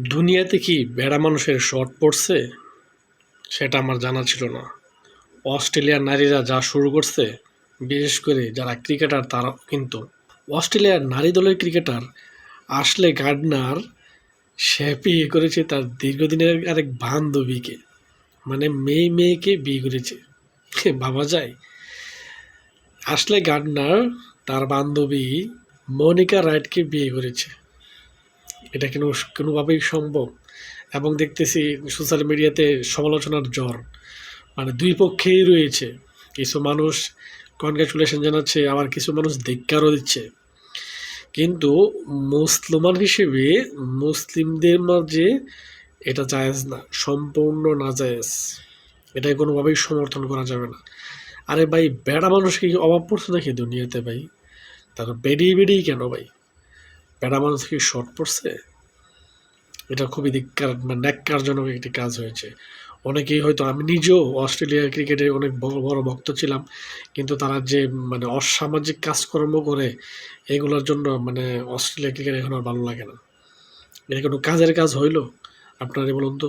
দুনিয়াতে কি ভেড়া মানুষের শর্ট পড়ছে? সেটা আমার জানা ছিল না। অস্ট্রেলিয়ার নারীরা যা শুরু করছে, বিশেষ করে যারা ক্রিকেটার তারা কিন্তু। অস্ট্রেলিয়ার নারী দলের ক্রিকেটার আসলে গার্ডনার সে বিয়ে করেছে তার দীর্ঘদিনের আরেক বান্ধবীকে। মানে মেয়ে মেয়েকে বিয়ে করেছে। ভাবা যায়। আসলে গার্ডনার তার বান্ধবী মনিকা রাইটকে বিয়ে করেছে। এটা কেন কোনোভাবেই সম্ভব? এবং দেখতেছি সোশ্যাল মিডিয়াতে সমালোচনার জ্বর। মানে দুই পক্ষেই রয়েছে। কিছু মানুষ কনগ্রাচুলেশন জানাচ্ছে, আবার কিছু মানুষ ধিক্কারও দিচ্ছে। কিন্তু মুসলমান হিসেবে মুসলিমদের মাঝে এটা জায়েজ না, সম্পূর্ণ না জায়েজ। এটা কোনোভাবেই সমর্থন করা যাবে না। আরে ভাই, বেড়া মানুষকে কি অভাব পড়ছে নাকি দুনিয়াতে ভাই? তার বেরিয়ে বেরিয়ে কেন ভাই? বেড়া মানুষ কি শর্ট পড়ছে? এটা খুবই ধিক্কার মানে ন্যাক্কারজনক একটি কাজ হয়েছে। অনেকেই হয়তো, আমি নিজেও অস্ট্রেলিয়া ক্রিকেটে অনেক বড় বড় ভক্ত ছিলাম, কিন্তু তারা যে মানে অসামাজিক কাজকর্ম করে এগুলোর জন্য মানে অস্ট্রেলিয়া ক্রিকেট এখন আর ভালো লাগে না। এটা কোনো কাজের কাজ হইল? আপনারই বলুন তো।